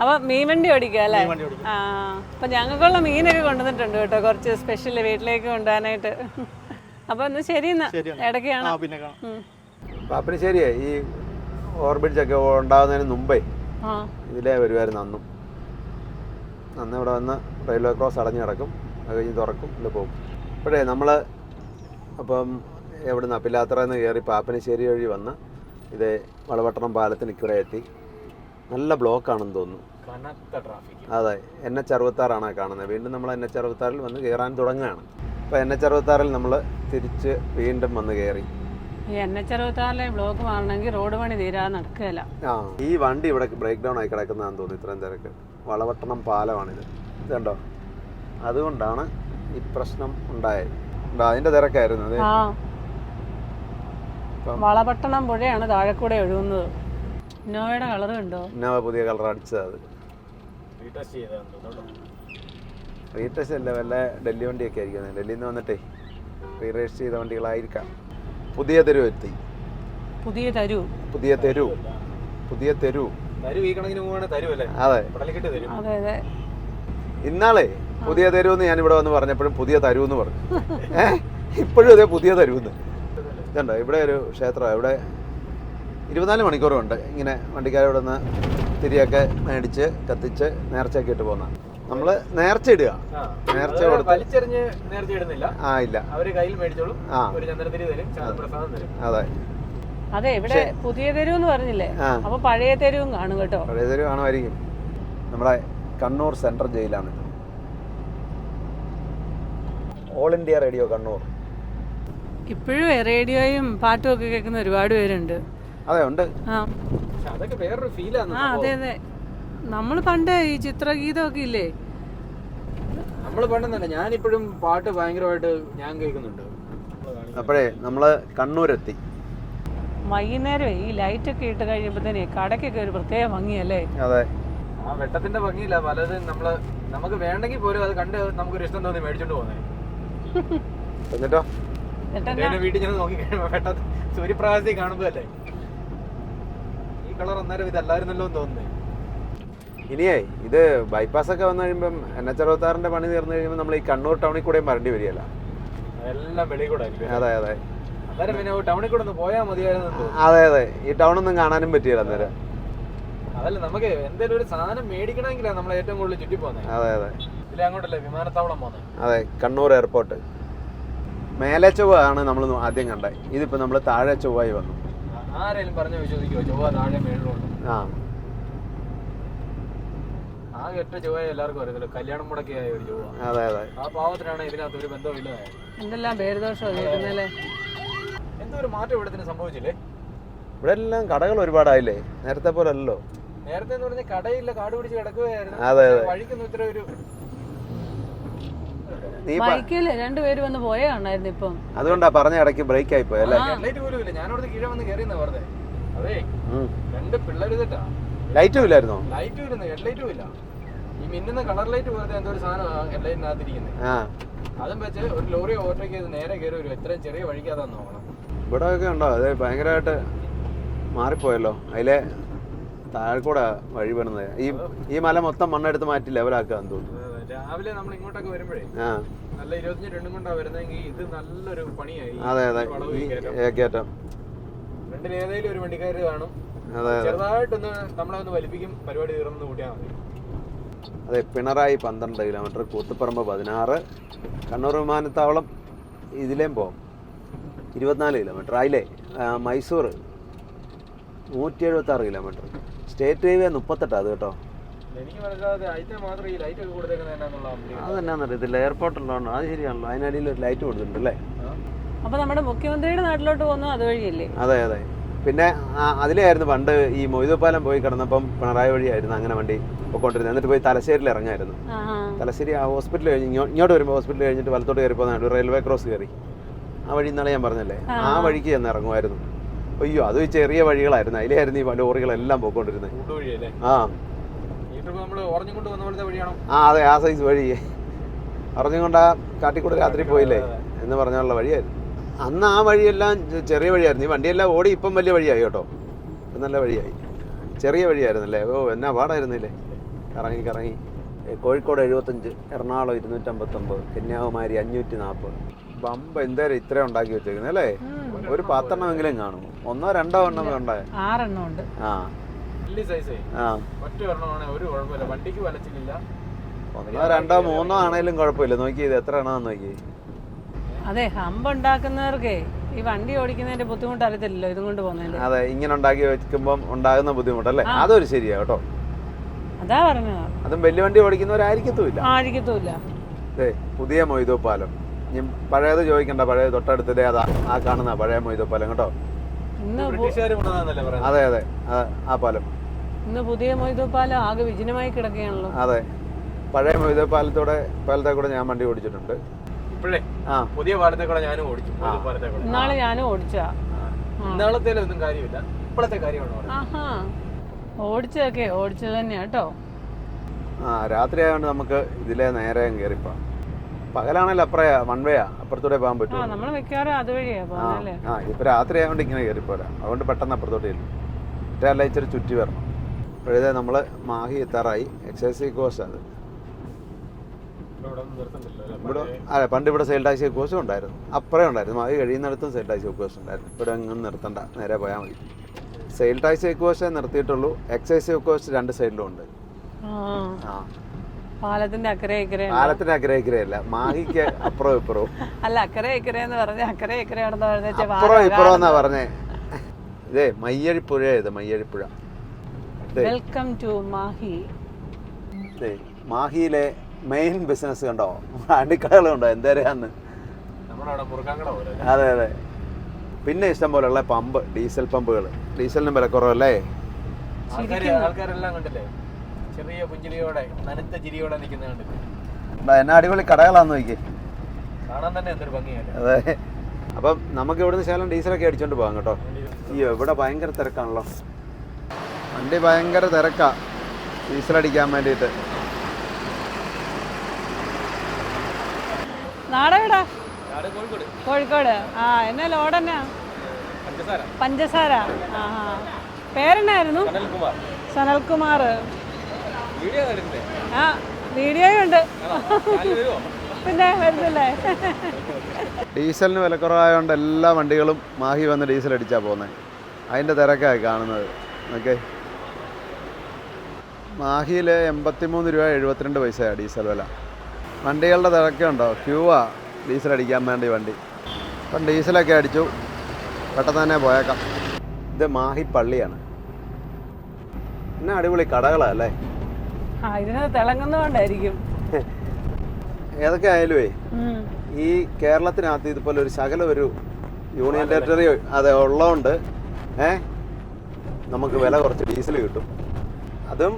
അപ്പൊ മീൻ വണ്ടി ഓടിക്കുക അല്ലേ? വണ്ടി ഓടിക്കും. ആ അപ്പൊ ഞങ്ങൾക്കുള്ള മീനൊക്കെ കൊണ്ടുവന്നിട്ടുണ്ട് കേട്ടോ. കുറച്ച് സ്പെഷ്യൽ വീട്ടിലേക്ക് കൊണ്ടുപോകാനായിട്ട്. അപ്പൊ ഒന്ന് ശരി എന്നാ ഇടയ്ക്കാണ് എന്നാ. ഇടയ്ക്ക് ആ പിന്നെ കാണാം. ഉം. പാപ്പിനിശ്ശേരിയെ ഈ ഓർബിറ്റ്സ് ഒക്കെ ഉണ്ടാകുന്നതിന് മുമ്പേ ആ. ഇതിലേ വരുമായിരുന്നു അന്നും. അന്ന് ഇവിടെ വന്ന് റെയിൽവേ ക്രോസ് അടഞ്ഞു കിടക്കും. അത് കഴിഞ്ഞ് തുറക്കും ഇത് പോകും. ഇപ്പോഴേ നമ്മൾ അപ്പം എവിടെ നിന്ന് അപ്പിലാത്ര എന്ന് കയറി പാപ്പനശ്ശേരി വഴി വന്ന് ഇത് വളവട്ടണം പാലത്തിന് ഇക്കിടെ എത്തി. നല്ല ബ്ലോക്കാണെന്ന് തോന്നുന്നു. അതെ എൻ എച്ച് അറുപത്താറാണ് കാണുന്നത്. വീണ്ടും നമ്മൾ എൻ എച്ച് അറുപത്താറിൽ വന്ന് കയറാൻ തുടങ്ങുകയാണ്. അപ്പോൾ എൻ എച്ച് അറുപത്താറിൽ നമ്മൾ തിരിച്ച് വീണ്ടും വന്ന് കയറി ഈ എൻ എച്ച് അറുപത്താറിലെ ബ്ലോക്ക് മാറണമെങ്കിൽ റോഡ് പണി തീരാതെ നടക്കുകയില്ല. ആ ഈ വണ്ടി ഇവിടെ ബ്രേക്ക് ഡൗൺ ആയി കിടക്കുന്നതാണെന്ന് തോന്നുന്നു ഇത്രയും തിരക്ക്. വളവട്ടണം പാലമാണിത്. ഇതുണ്ടോ? അതുകൊണ്ടാണ് ഈ പ്രശ്നം ഉണ്ടായത്. അതിന്റെ തിരക്കായിരുന്നു അതെ. വളപട്ടണം പുഴയാണ് താഴെ കൂടെ ഒഴുകുന്നത്. ഇന്നോവയുടെ കളർ കണ്ടോ? ഇന്നോവ പുതിയ കളർ അടിച്ചത് അത്. റീടെസ്റ്റ് ചെയ്താന്ന് റീടെസ്റ്റ് അല്ല വല്ല ഡൽഹി വണ്ടിയൊക്കെ ആയിരിക്കും. ഡൽഹിയിൽ നിന്ന് വന്നിട്ടേ റീ രജിസ്റ്റർ ചെയ്ത വണ്ടികളായിരിക്കാം. പുതിയ തെരു എത്തി. പുതിയ തരു. പുതിയ തെരു. പുതിയ തെരു. തരു ഈ കണക്കിന് പോവാണെങ്കിൽ തരുമല്ലേ അതെ. അതെ അതെ. ഇന്നാളേ പുതിയ തരൂന്ന് ഞാൻ ഇവിടെ വന്ന് പറഞ്ഞപ്പോഴും പുതിയ തരൂന്ന് പറഞ്ഞു. ഏഹ് ഇപ്പോഴും അതേ പുതിയ തരൂന്ന്. ഇതുണ്ടോ? ഇവിടെ ഒരു ക്ഷേത്രം ഇവിടെ ഇരുപത്തിനാല് മണിക്കൂറുണ്ട്. ഇങ്ങനെ വണ്ടിക്കാരോട് നിന്ന് തിരിയൊക്കെ മേടിച്ച് കത്തിച്ച് നേർച്ചയൊക്കെ ഇട്ട് പോകുന്ന നമ്മൾ നേർച്ച ഇടുക. ആ. നേർച്ച കൊടുത്ത് വലിച്ചെറിഞ്ഞ് നേർച്ച ഇടുന്നില്ല. ആ ഇല്ല. അവർ കയ്യിൽ മേടിച്ചോളും. ആ. ഒരു തരും അതെ. അതെ ഇവിടെ പുതിയ തെരുവെന്ന് എന്ന് പറഞ്ഞില്ലേ. അപ്പൊ പഴയ തെരുവും കാണും കേട്ടോ. പഴയ തെരുവ് കാണുമായിരിക്കും. നമ്മുടെ Kannur central ജയിലാണ്. All India Radio Kannur. ഇപ്പോഴും റേഡിയോയും പാട്ടും ഒക്കെ കേൾക്കുന്ന ഒരുപാട് പേരുണ്ട്. അതെ ഉണ്ട്. ആ. അതൊക്കെ വേറൊരു ഫീലാണ് അതെ അതെ. നമ്മൾ പണ്ട് ഈ ചിത്രഗീതമൊക്കെ ഇല്ലേ? നമ്മൾ പണ്ടെന്നല്ല ഞാനിപ്പോഴും പാട്ട് ഭയങ്കരമായിട്ട് ഞാൻ കേൾക്കുന്നുണ്ട്. അപ്പോഴേ നമ്മൾ കണ്ണൂരെത്തി. വൈകുന്നേരം ഈ ലൈറ്റ് ഒക്കെ ഇട്ട് കഴിയുമ്പോഴത്തേനെ കടയ്ക്കൊക്കെ ഒരു പ്രത്യേക ഭംഗിയല്ലേ? അതെ. ആ വെട്ടത്തിന്റെ ഭംഗിയില്ല. പലതും നമ്മൾ നമുക്ക് വേണ്ടെങ്കിൽ പോലും അത് കണ്ട് നമുക്കൊരു ഇഷ്ടം തോന്നി മേടിച്ചോണ്ട് പോകുന്നത് എന്നിട്ടോ? എന്റെ വീട്ടിൽ ചെന്ന് നോക്കി കഴിയുമ്പോ വെട്ടത്ത് സൂര്യപ്രകാശത്തിൽ കാണുമ്പോ അല്ലേ? ഈ കളർ അന്നേരം ഇതല്ലായിരുന്നല്ലോ എന്ന് തോന്നുന്നേ. ഇനിയേ ഇത് ബൈപ്പാസ് ഒക്കെ വന്നു കഴിയുമ്പം എൻ എച്ച് അറുപത്താറിന്റെ പണി തീർന്നു കഴിയുമ്പോൾ നമ്മൾ ഈ കണ്ണൂർ ടൗണിൽ കൂടെയും വരേണ്ടി വരികയല്ല. അതെല്ലാം വെളിയിൽ കൂടെ അതെ അതെ. ടൗണിൽ കൂടെ ഒന്ന് പോയാൽ മതിയായിരുന്നു അതെ അതെ. ഈ ടൗണൊന്നും കാണാനും പറ്റിയില്ല അന്നേരം. അതല്ല നമുക്ക് എന്തെങ്കിലും ഒരു സാധനം മേടിക്കണമെങ്കിലാണ് നമ്മൾ ഏറ്റവും കൂടുതൽ ചുറ്റി പോകുന്നത് അതെ അതെ. ഇതിലെ അങ്ങോട്ടല്ലേ വിമാനത്താവളം പോകുന്നത് അതെ കണ്ണൂർ എയർപോർട്ട്. മേലെ ചൊവ്വ ആണ് നമ്മൾ ആദ്യം കണ്ടത്. ഇതിപ്പോ നമ്മൾ താഴെ ചൊവ്വായി വന്നു. ആരെങ്കിലും പറഞ്ഞു വിശ്വസിക്കുമോ ചൊവ്വ താഴെ മേളിലുണ്ട് ആ. ചൊവ്വ എല്ലാവർക്കും അറിയത്തില്ല കല്യാണം മുടക്കിയായ ഒരു ചൊവ്വ. അതെ അതെ. ആ പാവത്തിനാണ് ഇതിനകത്ത് ഒരു ബന്ധവും ഇല്ലതായത് എന്തെല്ലാം പേരുദോഷം കേൾക്കുന്നല്ലേ എന്തോ ഒരു മാറ്റം ഇവിടത്തിന് സംഭവിച്ചില്ലേ? ഇവിടെ എല്ലാം കടകൾ ഒരുപാടായില്ലേ? നേരത്തെ പോലെ അല്ലല്ലോ. നേരത്തെ എന്ന് പറഞ്ഞ കടയില്ല കാട് പിടിച്ച് കിടക്കുകയായിരുന്നു അതെ, വഴിക്കൊന്നും ഇത്ര ഒരു രണ്ടുപേര് വന്ന് പോയേ കാണായിരുന്നു ഇപ്പം. അതുകൊണ്ടാ പറഞ്ഞ ഇടയ്ക്ക് ബ്രേക്ക് ആയി പോയല്ലേ ലൈറ്റ് പോലും ഇല്ല ഞാനവിടുന്ന് കീഴെ വന്ന് കയറിയെന്നാ വെറുതെ അതെ രണ്ട് തെറ്റാ ലൈറ്റും ഇല്ലായിരുന്നോ? ലൈറ്റും ഇരുന്ന് ഹെഡ്ലൈറ്റും ഇല്ല. ഈ മിന്നുന്ന കളർ ലൈറ്റ് പോലത്തെ എന്തോ ഒരു സാധനം ഹെഡ്ലൈറ്റിനകത്തിരിക്കുന്നത് ആ. അതും വെച്ച് ഒരു ലോറി ഓവർടേക്ക് ചെയ്ത് നേരെ കയറി വരും. എത്രയും ചെറിയ വഴിക്കാതാന്ന് നോക്കണം. ഇവിടെ ഒക്കെ ഉണ്ടോ? അതെ ഭയങ്കരമായിട്ട് മാറിപ്പോയല്ലോ. അതിലെ താഴെക്കൂടെ വഴി വേണത് ഈ ഈ മല മൊത്തം മണ്ണെടുത്ത് മാറ്റി ലെവലാക്കാന്ന് തോന്നുന്നു. രാവിലെ നമ്മൾ ഇങ്ങോട്ടൊക്കെ വരുമ്പോഴേ നല്ല ഇരുപത്തിയഞ്ച് രണ്ടും കൊണ്ടാ വരുന്നെങ്കിൽ ഇത് നല്ലൊരു പണിയായി. അതെ അതെ. കയറ്റം. രണ്ടിന് ഏതെങ്കിലും ഒരു വണ്ടിക്കാര് കാണും. അതെ ചെറുതായിട്ടൊന്ന് നമ്മളെ ഒന്ന് വലിപ്പിക്കും പരിപാടി തീർന്നു കൂട്ടിയാൽ മതി. അതെ പിണറായി പന്ത്രണ്ട് കിലോമീറ്റർ കൂത്തുപറമ്പ് പതിനാറ്. കണ്ണൂർ വിമാനത്താവളം ഇതിലേം പോവാം. ഇരുപത്തിനാല് കിലോമീറ്റർ അതിലേ മൈസൂർ നൂറ്റി എഴുപത്തി ആറ് കിലോമീറ്റർ സ്റ്റേറ്റ് ഹൈവേ മുപ്പത്തെട്ടാ അത് കേട്ടോ. അതെന്നാന്ന് അറിയത്തില്ല എയർപോർട്ടിലുണ്ടോ അത് ശരിയാണല്ലോ. അതിനടിയിൽ ഒരു ലൈറ്റ് കൊടുത്തിട്ടുണ്ട് അല്ലേ? അപ്പൊ നമ്മുടെ മുഖ്യമന്ത്രിയുടെ നാട്ടിലോട്ട് പോകുന്നു അതുവഴിയല്ലേ? അതെ അതെ. പിന്നെ അതിലായിരുന്നു പണ്ട് ഈ മൊയ്തോപ്പാലം പോയി കിടന്നപ്പം പിണറായി വഴിയായിരുന്നു അങ്ങനെ വണ്ടി പോയിക്കൊണ്ടിരുന്നത് എന്നിട്ട് പോയി തലശ്ശേരിയിൽ ഇറങ്ങായിരുന്നു. തലശ്ശേരി ആ ഹോസ്പിറ്റൽ കഴിഞ്ഞ് ഇങ്ങോട്ട് വരുമ്പോൾ ഹോസ്പിറ്റൽ കഴിഞ്ഞിട്ട് വലത്തോട്ട് കയറി പോകുന്നതാണ് റെയിൽവേ ക്രോസ് കയറി. ആ വഴി ഇന്നലെ ഞാൻ പറഞ്ഞല്ലേ? ആ വഴിക്ക് ചെന്ന് ഇറങ്ങുമായിരുന്നു. അയ്യോ അത് ചെറിയ വഴികളായിരുന്നു. അതിലായിരുന്നു ഈ ലോറികളെല്ലാം പോയിക്കൊണ്ടിരുന്നത്. ആ. ആ അതെ ആ സൈസ് വഴി. അറിഞ്ഞുകൊണ്ട് ആ കാട്ടിക്കൂടെ രാത്രി പോയില്ലേ? എന്ന് പറഞ്ഞുള്ള വഴിയായിരുന്നു. അന്ന് ആ വഴിയെല്ലാം ചെറിയ വഴിയായിരുന്നു. ഈ വണ്ടിയെല്ലാം ഓടി ഇപ്പം വലിയ വഴിയായി കേട്ടോ. ഇപ്പം നല്ല വഴിയായി. ചെറിയ വഴിയായിരുന്നല്ലേ? ഓ എന്നാ പാടായിരുന്നില്ലേ? കറങ്ങി കറങ്ങി. കോഴിക്കോട് എഴുപത്തഞ്ച് എറണാകുളം ഇരുന്നൂറ്റമ്പത്തൊമ്പത് കന്യാകുമാരി അഞ്ഞൂറ്റി നാൽപ്പത് ബമ്പ എന്തായാലും ഇത്ര ഉണ്ടാക്കി വെച്ചേക്കുന്നത് അല്ലേ? ഒരു പത്തെണ്ണമെങ്കിലും കാണും. ഒന്നോ രണ്ടോ എണ്ണം ഉണ്ടായ. ആറെണ്ണം ഉണ്ട്. ആ. വലിയ സൈസേ ആ. ഒറ്റ ഒരെണ്ണമാണ് ഒരു കുഴപ്പമില്ല. വണ്ടിക്ക് വലച്ചില്ല ഒന്നോ രണ്ടോ മൂന്നോ ആണേലും കുഴപ്പമില്ല. നോക്കി ഇത് എത്ര എണ്ണം നോക്കി അതെ ഹമ്പ് ഉണ്ടാക്കുന്നവർക്കേ ഈ വണ്ടി ഓടിക്കുന്നതിന്റെ ബുദ്ധിമുട്ട് അറിയത്തില്ലല്ലോ ഇതും കൊണ്ട് പോകുന്നതിന്റെ. അതെ ഇങ്ങനെ ഉണ്ടാക്കി വെക്കുമ്പോൾ ഉണ്ടാകുന്ന ബുദ്ധിമുട്ടല്ലേ അതൊരു ശരിയാ കേട്ടോ. അതാ പറഞ്ഞത്. അതും വലിയ വണ്ടി ഓടിക്കുന്നവരായിരിക്കത്തുമില്ല. ആയിരിക്കത്തുമില്ല. പുതിയ മൊയ്തോ പാലം ഇനി പഴയത് ചോദിക്കണ്ട പഴയ തൊട്ടടുത്തതേ അതാ ആ കാണുന്ന പഴയ മൊയ്തപ്പാലം കേട്ടോ? അതെ അതെ. ആ- പാലം. ഇന്ന് പുതിയ മൊയ്തപ്പാലം ആകെ വിജനമായി കിടക്കുകയാണല്ലോ. അതെ. പഴയ മൊയ്തപ്പാലത്തോടെ പാലത്തെ കൂടെ ഞാൻ വണ്ടി ഓടിച്ചിട്ടുണ്ട്. ഇപ്പോഴേ? ആ. പുതിയ പാലത്തെ കൂടെ ഞാനും ഓടിച്ചു. ഇന്നാൾ ഞാനും ഓടിച്ചാ ഇന്നാളത്തേലൊന്നും കാര്യമില്ല. ഇപ്പോഴത്തെ കാര്യമാണ് ആഹാ. ഓടിച്ചതൊക്കെ ഓടിച്ചത് തന്നെയാ കേട്ടോ. ആ രാത്രി ആയതുകൊണ്ട് നമുക്ക് ഇതിലെ നേരെ കയറിപ്പോ. പകലാണല്ലോ അപ്പറേ വൺ വേയാ അപ്പുറത്തൂടെ പോകാൻ പറ്റും നമ്മൾ വെക്കാറ് അതുവഴിയാ ആ ഇപ്പൊ രാത്രി ആയതുകൊണ്ട് ഇങ്ങനെ കയറിപ്പോരാ അതുകൊണ്ട് പെട്ടെന്ന് അപ്പുറത്തോട്ട് ചെല്ലും. മറ്റേ ഇച്ചിരി ചുറ്റി വരണം. ഇപ്പോഴേ നമ്മൾ മാഹി എത്താറായി. എക്സൈസ് കോസ്റ്റ് അത് ഇവിടെ അതെ പണ്ട് ഇവിടെ സെയിൽ ടാക്സി കോസ്റ്റ് ഉണ്ടായിരുന്നു. അപ്പുറേ ഉണ്ടായിരുന്നു. മാഹി കഴിയുന്നിടത്തും സെയിൽ ടാക്സി കോസ്റ്റ് ഉണ്ടായിരുന്നു. ഇവിടെ എങ്ങും നിർത്തണ്ട. നേരെ പോയാൽ മതി. സെയിൽ ടാക്സി കോസ്റ്റേ നിർത്തിയിട്ടുള്ളൂ. എക്സൈസ് കോസ്റ്റ് രണ്ട് സൈഡിലും ഉണ്ട്. ആ. പാലത്തിന്റെ അക്കരെ ഇക്കരെ അക്കരെ ഇക്കരെയല്ല മാഹിക്ക് അപ്പുറം ഇപ്പുറവും. അല്ല അക്കരെ ഇക്കരെ എന്ന് പറഞ്ഞ അക്കരെ ഇക്കരെ ആണെന്ന് പറഞ്ഞ അപ്പുറം ഇപ്പുറം എന്നാ പറഞ്ഞേ? ഇതേ മയ്യഴിപ്പുഴ ഇത് മയ്യഴിപ്പുഴ. Welcome to Mahe. ദേ, മാഹിയിലെ മെയിൻ ബിസിനസ് കണ്ടോ? അണ്ടിക്കടകളുണ്ടോ പോലെ. അതെ അതെ. പിന്നെ ഇഷ്ടം പോലെയുള്ള പമ്പ് ഡീസൽ പമ്പുകൾ ഡീസലിനും വില കുറവല്ലേ ആൾക്കാര് ആൾക്കാരെല്ലാം കണ്ടില്ലേ? ചെറിയ പുഞ്ചിരിയോടെ നനുത്ത ചിരിയോടെ നിൽക്കുന്ന കണ്ടില്ലേ? എന്നാ അടിപൊളി കടകളാന്ന് നോക്കി കാണാൻ തന്നെ എന്തൊരു ഭംഗിയല്ലേ? അതെ. അപ്പം നമുക്ക് ഇവിടുന്ന് ശേലം ഡീസലൊക്കെ അടിച്ചോണ്ട് പോകാം കേട്ടോ. അയ്യോ ഇവിടെ ഭയങ്കര തിരക്കാണല്ലോ. വണ്ടി ഭയങ്കര തിരക്കാ. ഡീസൽ അടിക്കാൻ വേണ്ടിയിട്ട്. നാടെവിടാ നാട് കോഴിക്കോട്. ആ എന്നാ ലോഡ് പഞ്ചസാര. പഞ്ചസാര. ആ പേരെന്നായിരുന്നു? സനൽകുമാർ. സനൽകുമാർ. ആ വീഡിയോയും ഉണ്ട് പിന്നെ വരുന്നില്ലേ? ഡീസലിന് വിലക്കുറവായതുകൊണ്ട് എല്ലാ വണ്ടികളും മാഹി വന്ന് ഡീസൽ അടിച്ചാൽ പോകുന്നത് അതിന്റെ തിരക്കായി കാണുന്നത്. ഓക്കെ. മാഹിയിൽ എൺപത്തിമൂന്ന് രൂപ എഴുപത്തിരണ്ട് പൈസയാണ് ഡീസൽ വില. വണ്ടികളുടെ തിരക്കുണ്ടോ ക്യൂവാ ഡീസൽ അടിക്കാൻ വേണ്ടി വണ്ടി. അപ്പം ഡീസലൊക്കെ അടിച്ചു. പെട്ടെന്ന് തന്നെ പോയേക്കാം. ഇത് മാഹി പള്ളിയാണ്. എന്നാ അടിപൊളി കടകളാ അല്ലേ? തിളങ്ങുന്നതുകൊണ്ടായിരിക്കും. ഏതൊക്കെ. ഈ കേരളത്തിനകത്ത് ഇതുപോലെ ഒരു ശകലം ഒരു യൂണിയൻ ടെറിട്ടറി അതെ ഉള്ളതുകൊണ്ട് ഏ നമുക്ക് വില കുറച്ച് ഡീസൽ കിട്ടും. അതും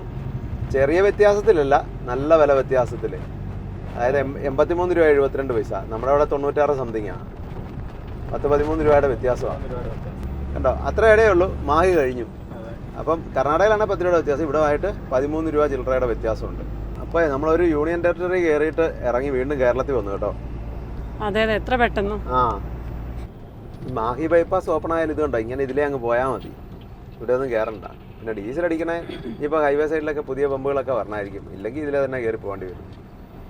ചെറിയ വ്യത്യാസത്തിലല്ല നല്ല വില വ്യത്യാസത്തിൽ അതായത് എൺപത്തിമൂന്ന് രൂപ എഴുപത്തിരണ്ട് പൈസ. നമ്മുടെ അവിടെ തൊണ്ണൂറ്റാറ് സംതിങ് ആണ്. പത്ത് പതിമൂന്ന് രൂപയുടെ വ്യത്യാസമാണ്. കണ്ടോ? അത്ര ഇടയേ ഉള്ളൂ. മാഹി കഴിഞ്ഞു. അപ്പം കർണാടകയിലാണ് പത്ത് രൂപയുടെ വ്യത്യാസം. ഇവിടെ ആയിട്ട് പതിമൂന്ന് രൂപ ചില്ലറയുടെ വ്യത്യാസമുണ്ട്. അപ്പോൾ നമ്മളൊരു യൂണിയൻ ടെറിട്ടറി കയറിയിട്ട് ഇറങ്ങി വീണ്ടും കേരളത്തിൽ വന്നു കേട്ടോ. അതെ അതെ. എത്ര പെട്ടെന്ന്? ആ. മാഹി ബൈപ്പാസ് ഓപ്പൺ ആയാലും ഇതുണ്ടോ ഇങ്ങനെ ഇതിലേ അങ്ങ് പോയാൽ മതി. ഇവിടെ ഒന്നും കയറണ്ട പിന്നെ ഡീസൽ അടിക്കണേ ഇനിയിപ്പോൾ ഹൈവേ സൈഡിലൊക്കെ പുതിയ പമ്പുകളൊക്കെ വരണമായിരിക്കും ഇല്ലെങ്കിൽ ഇതിലെ തന്നെ കയറി പോകേണ്ടി വരും.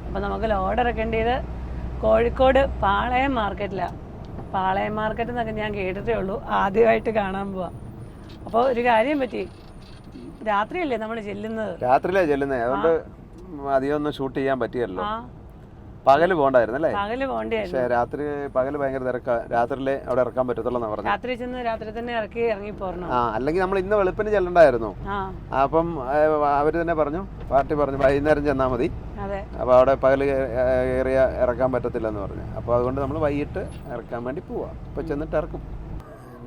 അപ്പോൾ നമുക്ക് ലോഡ് ഇറക്കേണ്ടത് കോഴിക്കോട് പാളയം മാർക്കറ്റിലാണ് പാളയം മാർക്കറ്റ് എന്നൊക്കെ ഞാൻ കേട്ടിട്ടേ ഉള്ളൂ. ആദ്യമായിട്ട് കാണാൻ പോവാം. അപ്പോൾ ഒരു കാര്യം പറ്റി. രാത്രിയല്ലേ നമ്മൾ ചെല്ലുന്നത്? രാത്രിയിലേ ചെല്ലുന്നത് അതുകൊണ്ട് അധികം ഒന്നും ഷൂട്ട് ചെയ്യാൻ പറ്റിയല്ലോ. പകൽ പോണ്ടായിരുന്നു അല്ലേ? പകൽ പക്ഷേ രാത്രി പകൽ ഭയങ്കര തിരക്കാ. രാത്രിയിലെ അവിടെ ഇറക്കാൻ പറ്റത്തുള്ളൂ പറഞ്ഞു. രാത്രി ചെന്ന് രാത്രി തന്നെ ഇറക്കി ഇറങ്ങി പോരണം ആ അല്ലെങ്കിൽ നമ്മൾ ഇന്ന് വെളുപ്പിന് ചെല്ലണ്ടായിരുന്നു. അപ്പം അവർ തന്നെ പറഞ്ഞു പാർട്ടി പറഞ്ഞു വൈകുന്നേരം ചെന്നാ മതി. അപ്പൊ അവിടെ പകൽ കയറിയ ഇറക്കാൻ പറ്റത്തില്ലെന്ന് പറഞ്ഞു. അപ്പൊ അതുകൊണ്ട് നമ്മൾ വൈകിട്ട് ഇറക്കാൻ വേണ്ടി പോവാ. അപ്പോൾ ചെന്നിട്ട് ഇറക്കും.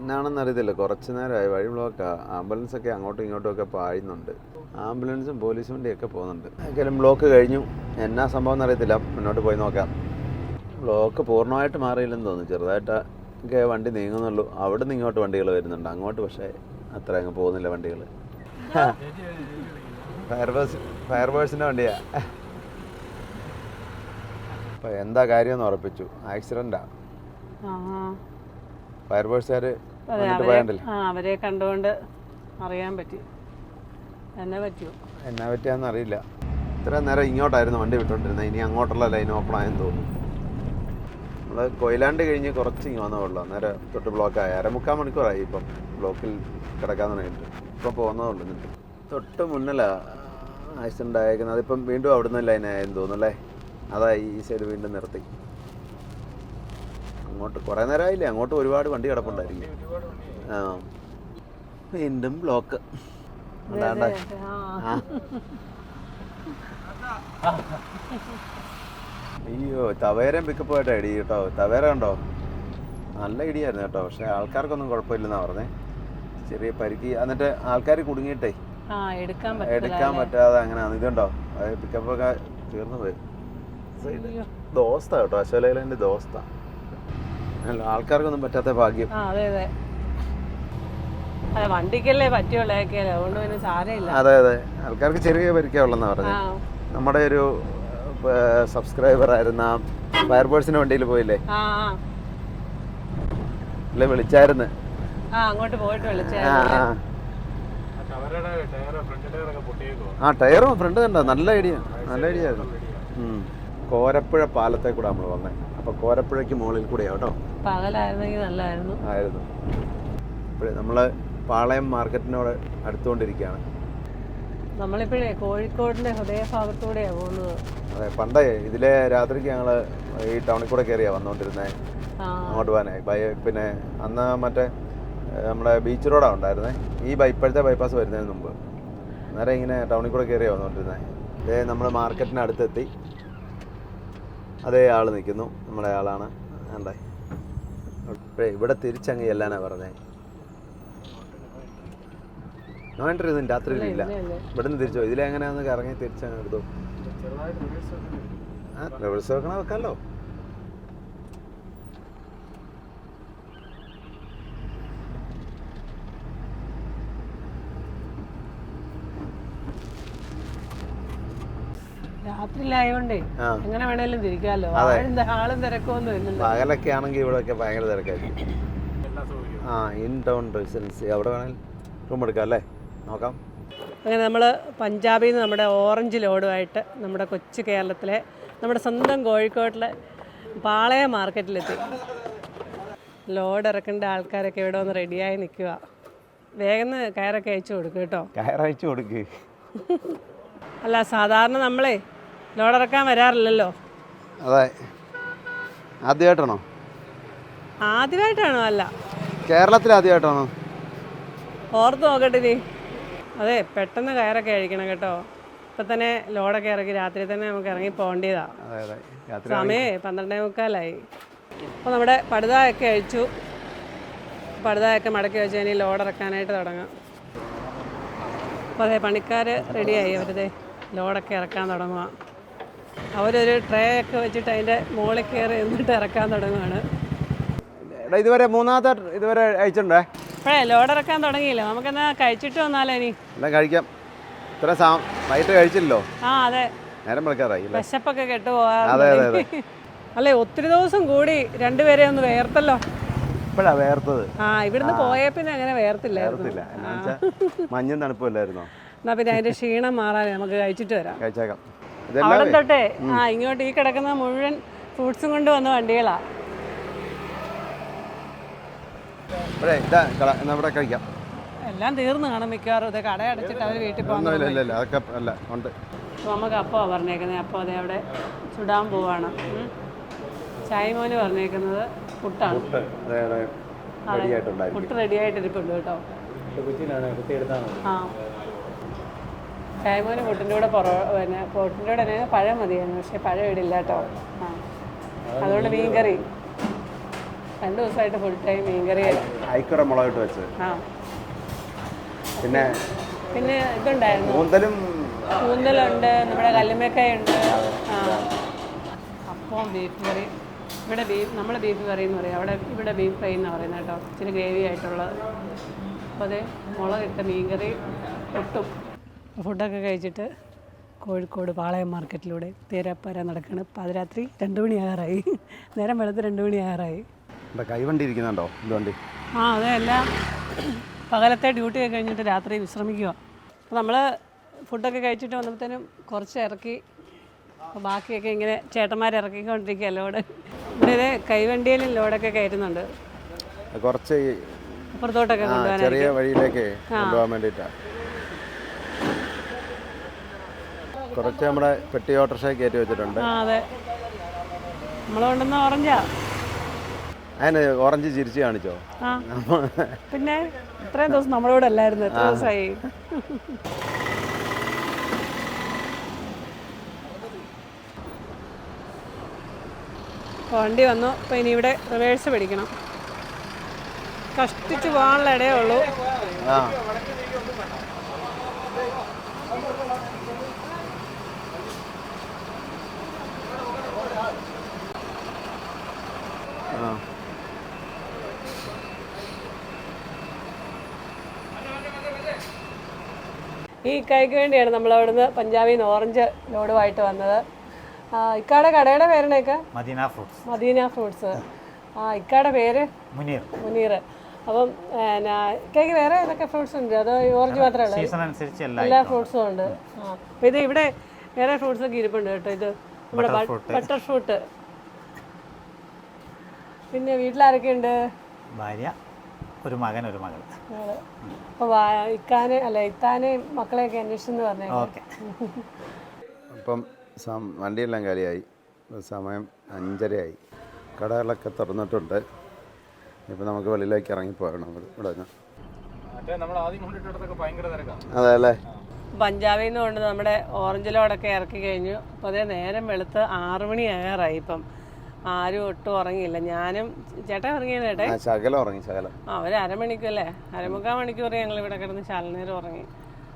എന്നാണെന്ന് അറിയത്തില്ല. കുറച്ച് നേരമായി. വഴി ബ്ലോക്കാ ആംബുലൻസ് ഒക്കെ അങ്ങോട്ടും ഇങ്ങോട്ടും ഒക്കെ പായുന്നുണ്ട്. ആംബുലൻസും പോലീസ് വണ്ടിയൊക്കെ പോകുന്നുണ്ട്. എങ്കിലും ബ്ലോക്ക് കഴിഞ്ഞു. എന്നാ സംഭവം എന്നറിയത്തില്ല. മുന്നോട്ട് പോയി നോക്കാം. ബ്ലോക്ക് പൂർണമായിട്ട് മാറിയില്ലെന്ന് തോന്നുന്നു. ചെറുതായിട്ട് ഒക്കെ വണ്ടി നീങ്ങുന്നുള്ളൂ. അവിടെ നിന്ന് ഇങ്ങോട്ട് വണ്ടികൾ വരുന്നുണ്ട്. അങ്ങോട്ട് പക്ഷേ അത്ര അങ്ങ് പോകുന്നില്ല വണ്ടികൾ. ഫയർബേഴ്സ് ഫയർബേഴ്സിന്റെ വണ്ടിയാ. അപ്പോൾ എന്താ കാര്യമെന്ന് ഉറപ്പിച്ചു. ആക്സിഡന്റാ അവരെ കണ്ടുകൊണ്ട് അറിയാൻ പറ്റി. എന്നെ പറ്റിയോ? എന്നാ പറ്റിയാന്ന് അറിയില്ല. ഇത്ര നേരം ഇങ്ങോട്ടായിരുന്നു വണ്ടി വിട്ടോണ്ടിരുന്നത് ഇനി അങ്ങോട്ടുള്ള ലൈൻ ഓപ്പൺ ആയെന്ന് തോന്നുന്നു. നമ്മൾ കൊയിലാണ്ട് കഴിഞ്ഞ് കുറച്ച് ഇങ്ങ് വന്നതുള്ളൂ അന്നേരം തൊട്ട് ബ്ലോക്കായി അരമുക്കാൽ മണിക്കൂറായി ഇപ്പം ബ്ലോക്കിൽ കിടക്കാൻ തുടങ്ങിയിട്ട്. ഇപ്പം പോകുന്നതുള്ളൂ എന്നിട്ട് തൊട്ട് മുന്നിലാണ് ആക്സിഡന്റ് ആയേക്കുന്നത്. അതിപ്പം വീണ്ടും അവിടുന്ന് ലൈനായെന്ന് തോന്നുന്നു അല്ലേ? അതായി ഈ സൈഡ് വീണ്ടും നിർത്തി. അങ്ങോട്ട് കുറേ നേരമായില്ലേ അങ്ങോട്ട് ഒരുപാട് വണ്ടി കിടപ്പുണ്ടായിരിക്കും ആ വീണ്ടും. ബ്ലോക്ക്. അതാണ്ട. അയ്യോ തവേരയും പിക്കപ്പ് ആയിട്ടാ ഇടി കേട്ടോ. തവേര കണ്ടോ? നല്ല ഇടിയായിരുന്നു കേട്ടോ. പക്ഷെ ആൾക്കാർക്കൊന്നും കുഴപ്പമില്ലെന്നാ പറഞ്ഞേ. ചെറിയ പരിക്ക് എന്നിട്ട് ആൾക്കാർ കുടുങ്ങിയിട്ടേ. ആ എടുക്കാൻ പറ്റില്ല എടുക്കാൻ പറ്റാതെ അങ്ങനെ ഇതുണ്ടോ? പിക്കപ്പ് ഒക്കെ തീർന്നു പോയി. ദോസ്ത കേട്ടോ. അശോലയിലെ ദോസ്ത. ആൾക്കാർക്കൊന്നും പറ്റാത്ത ഭാഗ്യം. ആ അതെ അതെ. വണ്ടിക്കല്ലേ പറ്റിയുള്ളതൊക്കെ അതുകൊണ്ട് പിന്നെ സാരമില്ല. അതെ അതെ. ആൾക്കാർക്ക് ചെറിയ പരിക്കേ പറഞ്ഞു. പറഞ്ഞത് നമ്മുടെ ഒരു സബ്സ്ക്രൈബർ ആയിരുന്ന ഫയർഫോഴ്സിന്റെ വണ്ടിയിൽ പോയില്ലേ? ആ ആ. അല്ലെ വിളിച്ചായിരുന്നു. ആ അങ്ങോട്ട് പോയിട്ട് വിളിച്ചായിരുന്നു. ആ ടയറും ഫ്രണ്ട് കണ്ടോ? നല്ല ഐഡിയ. നല്ല ഐഡിയ ആയിരുന്നു. കോരപ്പുഴ പാലത്തെ കൂടെ നമ്മൾ വന്നേ. അപ്പൊ കോരപ്പുഴയ്ക്ക് മുകളിൽ കൂടെയാ കേട്ടോ. പകലായിരുന്നെങ്കിൽ നല്ലതായിരുന്നു ആയിരുന്നു. ഇപ്പോഴേ നമ്മൾ പാളയം മാർക്കറ്റിനോട് അടുത്തുകൊണ്ടിരിക്കുകയാണ്. നമ്മളിപ്പോഴേ കോഴിക്കോടിന്റെ ഹൃദയഭാഗത്തൂടെയാ പോകുന്നത്. അതെ പണ്ടേ ഇതിലെ രാത്രിക്ക് ഞങ്ങൾ ഈ ടൗണിൽ കൂടെ കയറിയാ വന്നുകൊണ്ടിരുന്നത് അങ്ങോട്ട് പോകാനേ ബൈ പിന്നെ അന്ന് മറ്റേ നമ്മുടെ ബീച്ച് റോഡാണ് ഉണ്ടായിരുന്നത് ഈ ബൈ ഇപ്പോഴത്തെ ബൈപ്പാസ് വരുന്നതിന് മുമ്പ്. അന്നേരം ഇങ്ങനെ ടൗണിൽ കൂടെ കയറിയാണ് വന്നുകൊണ്ടിരുന്നത് അതേ നമ്മൾ മാർക്കറ്റിനടുത്തെത്തി. അതേ ആൾ നിൽക്കുന്നു. നമ്മുടെ ആളാണ്. ഇപ്പോഴേ ഇവിടെ തിരിച്ചങ്ങ് ചെല്ലാനാ പറഞ്ഞേ. നോ എൻട്രി ഒന്നും രാത്രിയിലില്ല ഇവിടുന്ന് തിരിച്ചോ? ഇതിലെങ്ങനെയാന്ന് കറങ്ങി തിരിച്ചങ്ങ് എടുത്തു. ആ റിവേഴ്സ് വെക്കണ വെക്കാമല്ലോ രാത്രിയിലായോണ്ടേ എങ്ങനെ വേണേലും തിരിക്കാലോ. ഹാളും ആളും തിരക്കൊന്നും ഇല്ലല്ലോ. പകലൊക്കെ ആണെങ്കിൽ ഇവിടെയൊക്കെ ഭയങ്കര തിരക്കായിരിക്കും. ആ ഇൻ ടൗൺ റെസിഡൻസി അവിടെ വേണേൽ റൂം എടുക്കാം അല്ലേ? നോക്കാം. അങ്ങനെ നമ്മൾ പഞ്ചാബിൽ നിന്ന് നമ്മുടെ ഓറഞ്ച് ലോഡുമായിട്ട് നമ്മുടെ കൊച്ചു കേരളത്തിലെ നമ്മുടെ സ്വന്തം കോഴിക്കോട്ടിലെ പാളയ മാർക്കറ്റിലെത്തി. ലോഡ് ഇറക്കേണ്ട ആൾക്കാരൊക്കെ ഇവിടെ ഒന്ന് റെഡിയായി നിൽക്കുക വേഗം കയറൊക്കെ അയച്ചു കൊടുക്കും കേട്ടോ. കയറയച്ചു കൊടുക്കുക അല്ല സാധാരണ നമ്മളെ ലോഡ് ഇറക്കാൻ വരാറില്ലല്ലോ. അതെ. ആദ്യമായിട്ടാണോ? ആദ്യമായിട്ടാണോ? അല്ല. കേരളത്തിൽ ആദ്യമായിട്ടാണോ? ഓർത്ത് നോക്കട്ടെ നീ അതെ പെട്ടെന്ന് കയറൊക്കെ അഴിക്കണം കേട്ടോ. ഇപ്പൊ തന്നെ ലോഡൊക്കെ ഇറക്കി രാത്രി തന്നെ നമുക്ക് ഇറങ്ങി പോകേണ്ടതാ സമയേ പന്ത്രണ്ടേ മുക്കാലായി. അപ്പോൾ നമ്മുടെ പടുതായൊക്കെ അഴിച്ചു. പടുതായൊക്കെ മടക്കി വെച്ച് ഇനി ലോഡ് ഇറക്കാനായിട്ട് തുടങ്ങാം. അപ്പോൾ അതെ പണിക്കാർ റെഡിയായി അവരുതേ ലോഡൊക്കെ ഇറക്കാൻ തുടങ്ങുക അവരൊരു ട്രേ ഒക്കെ വെച്ചിട്ട് അതിന്റെ മുകളിൽ കയറി എന്നിട്ട് ഇറക്കാൻ തുടങ്ങുകയാണ് ഇതുവരെ മൂന്നാമത്തെ ഇതുവരെ അയച്ചിട്ടുണ്ടേ അപ്പോഴേ ലോഡ് ഇറക്കാൻ തുടങ്ങിയില്ല? നമുക്കെന്നാ കഴിച്ചിട്ട് വന്നാലോ ഇനി. എല്ലാം കഴിക്കാം. ഇത്ര സാ വൈകിട്ട് കഴിച്ചില്ലല്ലോ? ആ അതെ. നേരം വിളിക്കാറായി വിശപ്പൊക്കെ കെട്ടു പോവാ അല്ലേ ഒത്തിരി ദിവസം കൂടി രണ്ടുപേരെ ഒന്ന് വേർത്തല്ലോ. ഇപ്പോഴാ വേർത്തത്? ആ ഇവിടുന്ന് പോയ പിന്നെ അങ്ങനെ വേർത്തില്ലായിരുന്നു. വേർത്തില്ല. മഞ്ഞും തണുപ്പല്ലായിരുന്നോ എന്നാ പിന്നെ അതിന്റെ ക്ഷീണം മാറാൻ നമുക്ക് കഴിച്ചിട്ട് വരാം. കഴിച്ചേക്കാം. അവിടെ തൊട്ടേ ആ ഇങ്ങോട്ട് ഈ കിടക്കുന്ന മുഴുവൻ ഫ്രൂട്ട്സും കൊണ്ട് വന്ന വണ്ടികളാ. എല്ലാം തീർന്നു കാണും മിക്കവാറും. ഇത് കട അടച്ചിട്ട് അവർ വീട്ടിൽ ഉണ്ട്. നമുക്ക് അപ്പോൾ പറഞ്ഞേക്കുന്നത് അപ്പോൾ അതെ അവിടെ ചുടാൻ പോവാണ്. ചായ്മോന് പറഞ്ഞേക്കുന്നത് പുട്ടാണ്. പുട്ട് അതെ അതെ പുട്ട് റെഡി ആയിട്ട് ഇരിപ്പുണ്ട് കേട്ടോ ആ. ചായ്മോന് പുട്ടിന്റെ കൂടെ പൊറോ പിന്നെ പുട്ടിന്റെ കൂടെ തന്നെ പഴം മതിയായിരുന്നു പക്ഷേ പഴം ഇടില്ല കേട്ടോ. ആ. അതുകൊണ്ട് മീൻകറി. രണ്ട് ദിവസമായിട്ട് ഫുൾ ടൈം മീൻകറി. ഐക്കുറ മുളകിട്ട് വെച്ച് ആ. പിന്നെ പിന്നെ ഇതുണ്ടായിരുന്നു. കൂന്തലും കൂന്തലുണ്ട് നമ്മുടെ കല്ലുമേക്കായുണ്ട് ആ. അപ്പം ബീഫ് കറി. ഇവിടെ ബീഫ് നമ്മൾ ബീഫ് കറി എന്ന് പറയും. അവിടെ ഇവിടെ ബീഫ് ഫ്രൈ എന്ന് പറയുന്നത് കേട്ടോ. ഇച്ചിരി ഗ്രേവി ആയിട്ടുള്ളത്. അപ്പോൾ അതെ മുളകിട്ട മീൻകറി ഒട്ടും ഫുഡൊക്കെ കഴിച്ചിട്ട് കോഴിക്കോട് പാളയം മാർക്കറ്റിലൂടെ തേരാപ്പാര നടക്കുകയാണ് പാതിരാത്രി രണ്ട് മണിയാകാറായി നേരം വെളുത്ത് രണ്ട് മണിയാകാറായി ആറായി. കൈവണ്ടി ഇരിക്കുന്നുണ്ടോ? ഇതുവണ്ടി ആ അതെ എല്ലാം പകലത്തെ ഡ്യൂട്ടി ഒക്കെ കഴിഞ്ഞിട്ട് രാത്രി വിശ്രമിക്കുക അപ്പോൾ നമ്മൾ ഫുഡൊക്കെ കഴിച്ചിട്ട് വന്നപ്പോഴത്തേനും കുറച്ച് ഇറക്കി അപ്പോൾ ബാക്കിയൊക്കെ ഇങ്ങനെ ചേട്ടന്മാർ ഇറക്കിക്കൊണ്ടിരിക്കുക ലോഡ്. ഇവിടെ ഇത് കൈവണ്ടിയിൽ ലോഡൊക്കെ കയറ്റുന്നുണ്ട്. കുറച്ച് അപ്പുറത്തോട്ടൊക്കെ കൊണ്ടുപോകാൻ ചെറിയ വഴിയിലേക്ക് കൊണ്ടുപോകാൻ വേണ്ടിയിട്ടാണ് കുറച്ച് നമ്മുടെ പെട്ടി ഓട്ടോറിക്ഷ കയറ്റി വെച്ചിട്ടുണ്ട്. അതെ. നമ്മൾ കൊണ്ടുവന്ന ഓറഞ്ചാ. അതിന് ഓറഞ്ച് ചിരിച്ച് കാണിച്ചോ? പിന്നെ ഇത്രയും ദിവസം നമ്മളോട് അല്ലായിരുന്നു എത്ര ദിവസമായി? വണ്ടി വന്നു അപ്പൊ ഇനി ഇവിടെ റിവേഴ്സ് പിടിക്കണം. കഷ്ടിച്ച് പോകാനുള്ള ഇടയേ ഉള്ളൂ. ആ. ഈ ഇക്കായ്ക്ക് വേണ്ടിയാണ് നമ്മൾ അവിടുന്ന് പഞ്ചാബിൽ നിന്ന് ഓറഞ്ച് ലോഡുമായിട്ട് വന്നത്. ഇക്കാടെ കടയുടെ പേരണേക്ക് മദീന ഫ്രൂട്ട്സ്. മദീന ഫ്രൂട്ട്സ്. ആ ഇക്കാടെ പേര്? മുനീർ. മുനീർ. അപ്പം എന്നാ ഇക്കയ്ക്ക് വേറെ ഏതൊക്കെ ഫ്രൂട്ട്സ് ഉണ്ട്? അതോ ഓറഞ്ച് മാത്രമേ ഉള്ളൂ? എല്ലാ ഫ്രൂട്ട്സും ഉണ്ട്. ആ അപ്പം ഇത് ഇവിടെ വേറെ ഫ്രൂട്ട്സ് ഒക്കെ ഇരിപ്പുണ്ട് കേട്ടോ ഇത്. നമ്മുടെ ബട്ടർ ഫ്രൂട്ട് പിന്നെ വീട്ടിലാരൊക്കെ ഉണ്ട്? ഭാര്യ ഒരു മകൻ ഒരു മകൾ അപ്പോൾ ഇക്കാനെ അല്ല ഇത്താനെ മക്കളെയൊക്കെ അന്വേഷിച്ചെന്ന് പറഞ്ഞു ഓക്കെ. അപ്പം വണ്ടിയെല്ലാം കാലിയായി. സമയം അഞ്ചരയായി. കടകളൊക്കെ തുറന്നിട്ടുണ്ട്. ഇപ്പം നമുക്ക് വെളിയിലേക്ക് ഇറങ്ങിപ്പോകണം ഇവിടെ അതെ അല്ലേ? പഞ്ചാബിൽ നിന്ന് കൊണ്ട് നമ്മുടെ ഓറഞ്ച് ലോഡൊക്കെ ഇറക്കി കഴിഞ്ഞു. അപ്പോൾ അതേ നേരം വെളുത്ത് ആറുമണി ആകാറായി ഇപ്പം. ആരും ഒട്ടും ഉറങ്ങിയില്ല. ഞാനും ചേട്ടൻ ശകലം ഉറങ്ങി ശകലം. ആ ഒരു അരമണിക്കൂല്ലേ? അരമുക്കാൽ മണിക്കൂർ ഞങ്ങൾ ഇവിടെ കിടന്ന് ശാലനേരം ഉറങ്ങി.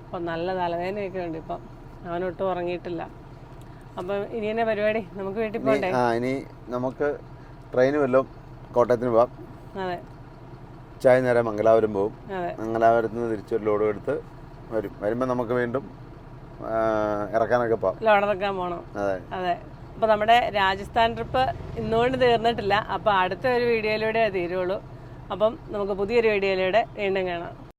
അപ്പം നല്ല തലവേദനയൊക്കെ ഉണ്ട് ഇപ്പം. അവനൊട്ടും ഉറങ്ങിയിട്ടില്ല. അപ്പം ഇനി എന്നെ പരിപാടി? നമുക്ക് വീട്ടിൽ പോകണ്ടേ ആ ഇനി നമുക്ക് ട്രെയിന് വല്ലതും കോട്ടയത്തിന് പോവാം. അതെ. ചായ നേരം മംഗലാപുരം പോവും. മംഗലാപുരത്ത് നിന്ന് തിരിച്ചൊരു ലോഡ് എടുത്ത് വരും. വരുമ്പോൾ നമുക്ക് വീണ്ടും ഇറക്കാനൊക്കെ പോവാം. ലോഡറക്കാൻ പോകണം അതെ. അതെ. അപ്പോൾ നമ്മുടെ രാജസ്ഥാൻ ട്രിപ്പ് ഇന്നുകൊണ്ട് തീർന്നിട്ടില്ല. അപ്പോൾ അടുത്ത ഒരു വീഡിയോയിലൂടെ തീരുള്ളൂ. അപ്പം നമുക്ക് പുതിയൊരു വീഡിയോയിലൂടെ വീണ്ടും കാണാം.